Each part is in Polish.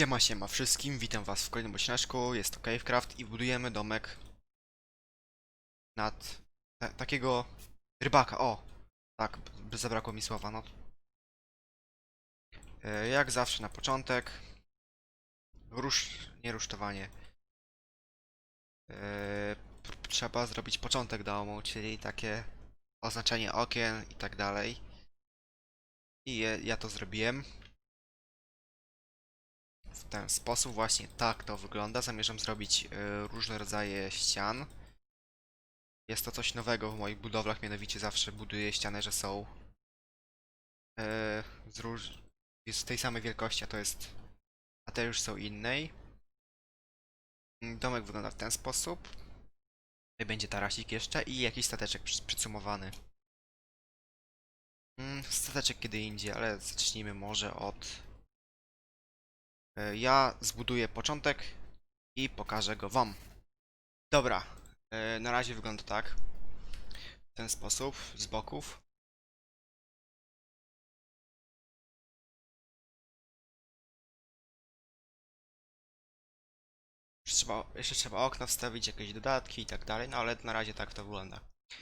Siema, siema wszystkim, witam was w kolejnym odcineczku, jest to Cavecraft i budujemy domek nad ta, takiego rybaka, o! Tak, zabrakło mi słowa, no. E, Jak zawsze na początek, rusz, nie rusztowanie. E, Trzeba zrobić początek domu, czyli takie oznaczenie okien i tak dalej. I je, ja to zrobiłem w ten sposób, właśnie tak to wygląda. Zamierzam zrobić e, różne rodzaje ścian. Jest to coś nowego w moich budowlach, mianowicie zawsze buduję ściany, że są e, z, róż... tej samej wielkości, a to jest a te już są innej. Mm, Domek wygląda w ten sposób. Tutaj będzie tarasik jeszcze i jakiś stateczek przy- przycumowany. Mm, Stateczek kiedy indziej, ale zacznijmy może od Ja zbuduję początek i pokażę go wam. Dobra, e, na razie wygląda tak. W ten sposób, z boków. Trzeba, jeszcze trzeba okna wstawić, jakieś dodatki i tak dalej, no ale na razie tak to wygląda.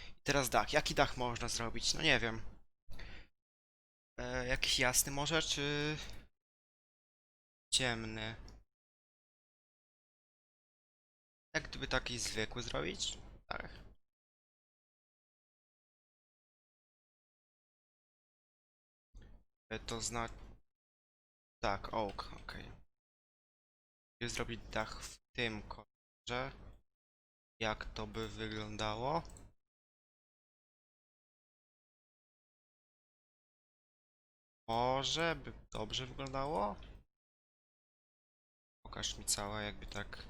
I teraz dach. Jaki dach można zrobić? No nie wiem. E, jakiś jasny może, czy ciemny? Jak gdyby taki zwykły zrobić? Tak. E, To zna... Tak, oak, okej. Okay. zrobić dach w tym kolorze. Jak to by wyglądało? Może by dobrze wyglądało? Pokaż mi całe, jakby tak...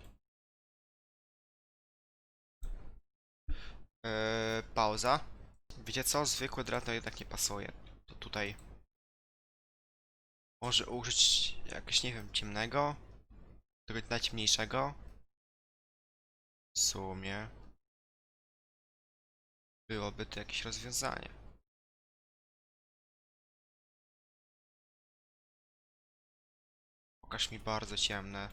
Eee, pauza. Wiecie co? Zwykły drewno jednak nie pasuje. To tutaj. Może użyć jakiegoś, nie wiem, ciemnego? Tego najciemniejszego? W sumie. Byłoby to jakieś rozwiązanie. Pokaż mi bardzo ciemne.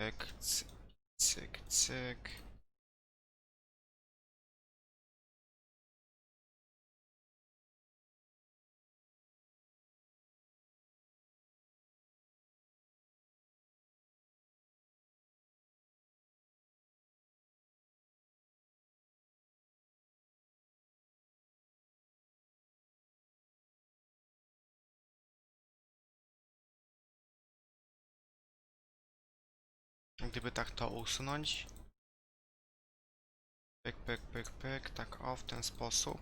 Cyk, cyk, cyk, Gdyby tak to usunąć. Pyk, pyk, pyk, pyk, tak o, w ten sposób.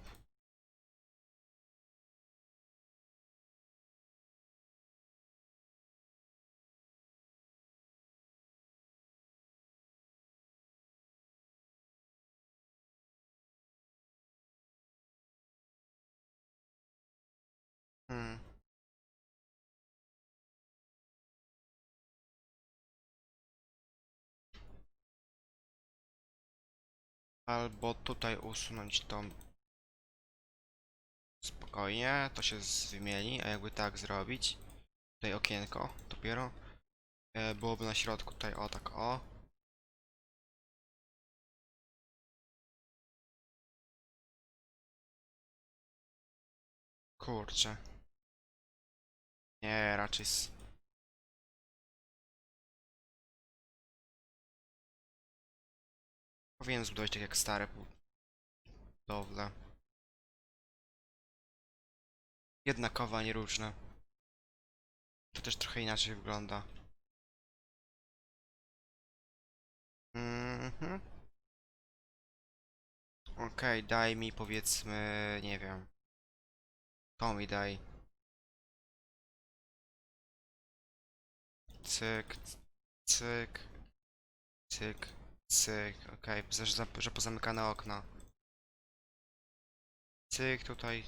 Hmm. Albo tutaj usunąć tą. Spokojnie, to się z- wymieni, a jakby tak zrobić. Tutaj okienko dopiero. E, byłoby na środku tutaj o tak o. Kurczę. Nie, raczej Powinien zbudować tak jak stare budowle. Jednakowe, a nie różne. To też trochę inaczej wygląda. Mhm. Okej, daj mi powiedzmy, nie wiem. To mi daj. Cyk, cyk, cyk, cyk. Okej, że, za- że pozamykane okna. Cyk tutaj.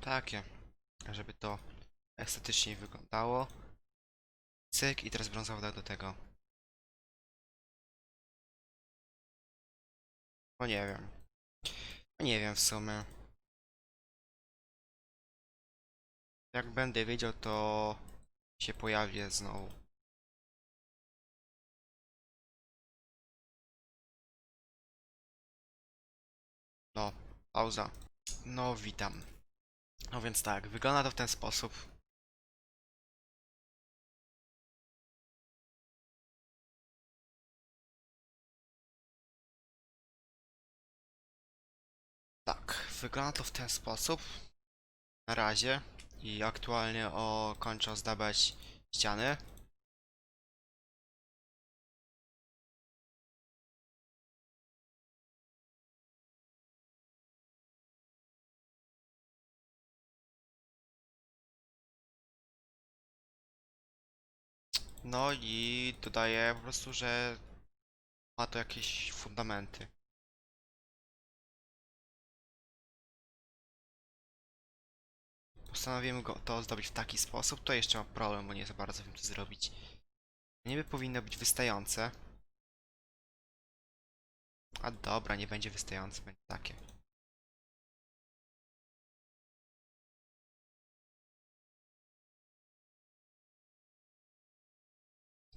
Takie, żeby to estetycznie wyglądało. Cyk i teraz brązowy dach do tego. No nie wiem. No nie wiem w sumie. Jak będę wiedział, to się pojawię znowu. No, pauza. No, witam. No więc tak, wygląda to w ten sposób. Tak, wygląda to w ten sposób. Na razie. I aktualnie o kończę zdawać ściany. No i dodaję po prostu, że ma to jakieś fundamenty. Postanowiłem go to zdobyć w taki sposób, to jeszcze mam problem, bo nie za bardzo wiem co zrobić. Niby powinno być wystające. A dobra, nie będzie wystające, będzie takie.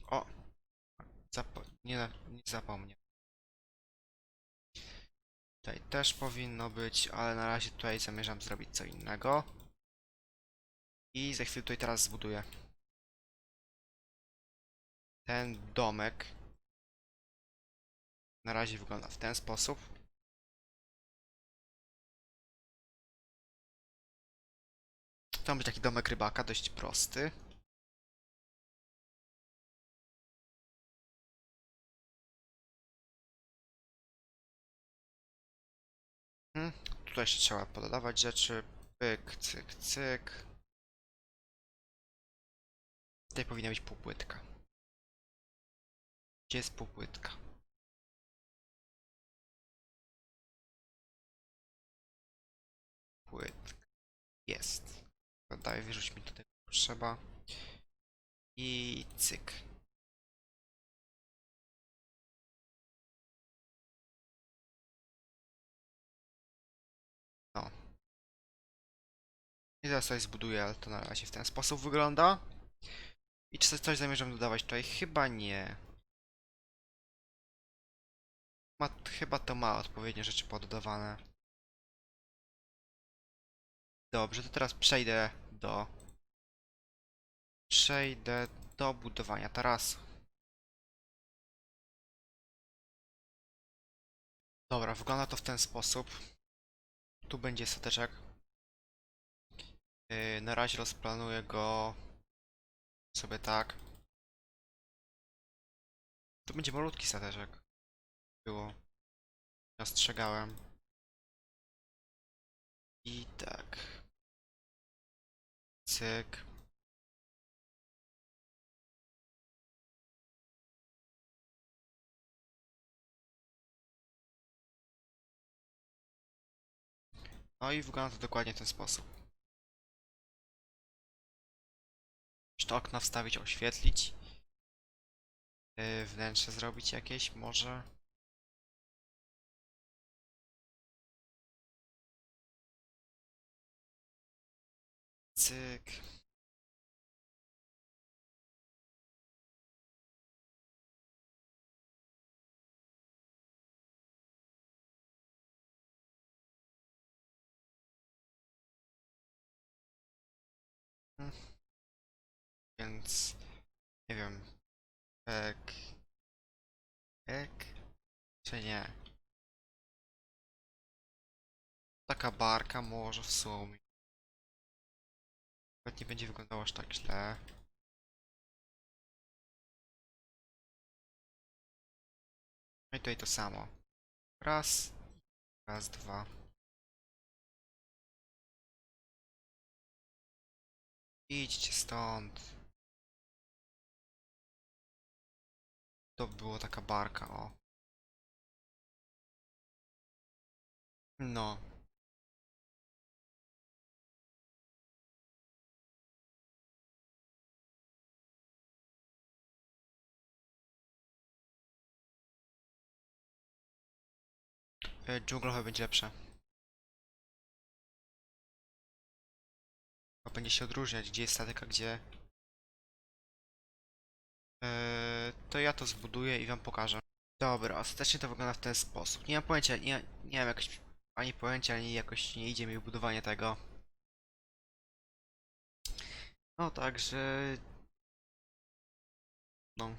O! Nie, nie. Tutaj też powinno być, ale na razie tutaj zamierzam zrobić co innego. I za chwilę tutaj teraz zbuduję. Ten domek na razie wygląda w ten sposób. To być taki domek rybaka, dość prosty. Hmm, tutaj jeszcze trzeba pododawać rzeczy. Pyk, cyk, cyk. Tutaj powinna być półpłytka. Gdzie jest półpłytka? Płytka. Jest. Daj, wyrzuć mi tutaj trzeba. I cyk. No. I teraz coś zbuduję, ale to na razie w ten sposób wygląda. I czy coś zamierzam dodawać tutaj? Chyba nie. Ma, chyba to ma odpowiednie rzeczy poddawane. Dobrze, to teraz przejdę do... Przejdę do budowania tarasu. Dobra, wygląda to w ten sposób. Tu będzie stateczek. Yy, na razie rozplanuję go sobie tak. To będzie malutki stateczek. Było. Ostrzegałem. I tak. Cyk. No i wygląda to dokładnie w ten sposób. Jeszcze okna wstawić, oświetlić. Yy, wnętrze zrobić jakieś, może. Cyk. Mm. Więc nie wiem. Ek. Ek. Czy nie? Taka barka może w sumie. Nawet nie będzie wyglądało aż tak źle. No i tutaj to samo. Raz. Raz, dwa. Idźcie stąd. To by było taka barka, o. No. Y, Dżunglowe będzie lepsze. Bo będzie się odróżniać, gdzie jest statyka, gdzie... Eee, to ja to zbuduję i wam pokażę. Dobra, ostatecznie to wygląda w ten sposób. Nie mam pojęcia, nie, nie mam jakoś ani pojęcia, ani jakoś nie idzie mi budowanie tego. No także... No.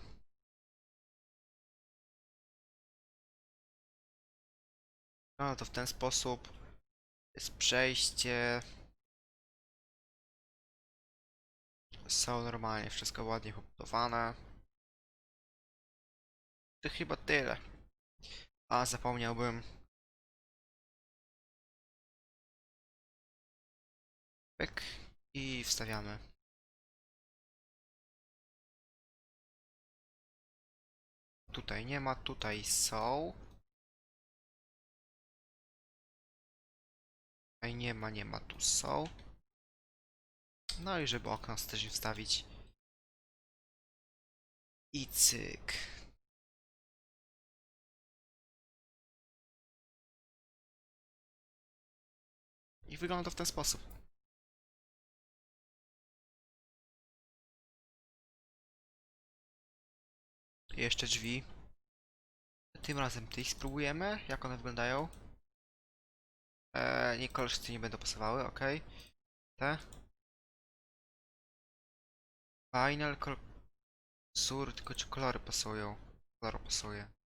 No to w ten sposób jest przejście. Są normalnie wszystko ładnie pobudowane. To chyba tyle. A zapomniałbym. Pyk i wstawiamy. Tutaj nie ma, tutaj są. Tutaj nie ma, nie ma, tu są. No i żeby okno też wstawić. I cyk. Wygląda to w ten sposób. Jeszcze drzwi. Tym razem tych spróbujemy, jak one wyglądają. Eee, nie kolorzyste nie będą pasowały, ok. Te. Final kol... Sur, tylko czy kolory pasują? Kolor pasuje.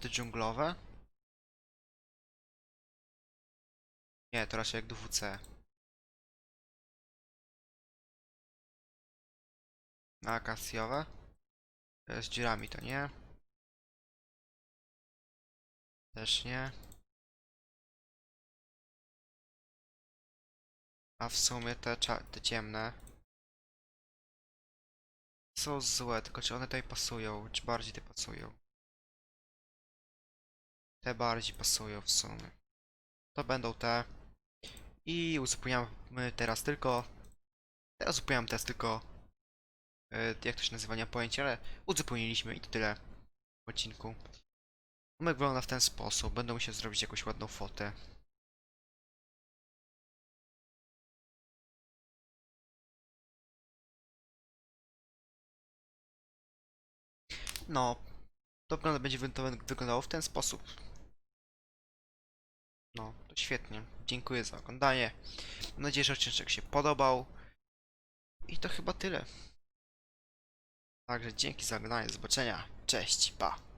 Te dżunglowe? Nie, to raczej jak do WC. Akacjowe? Z dziurami to nie. Też nie. A w sumie te, te ciemne są złe, tylko czy one tutaj pasują? Czy bardziej te pasują? Te bardziej pasują w sumie. To będą te. I uzupełniamy teraz tylko. Teraz uzupełniam teraz tylko. e, jak to się nazywa, nie mam pojęcia, ale uzupełniliśmy i to tyle w odcinku. Domek wygląda w ten sposób. Będę musiał zrobić jakąś ładną fotę. No, to będzie wyglądało w ten sposób. No, to świetnie. Dziękuję za oglądanie. Mam nadzieję, że odcinek się podobał. I to chyba tyle. Także dzięki za oglądanie. Do zobaczenia. Cześć. Pa.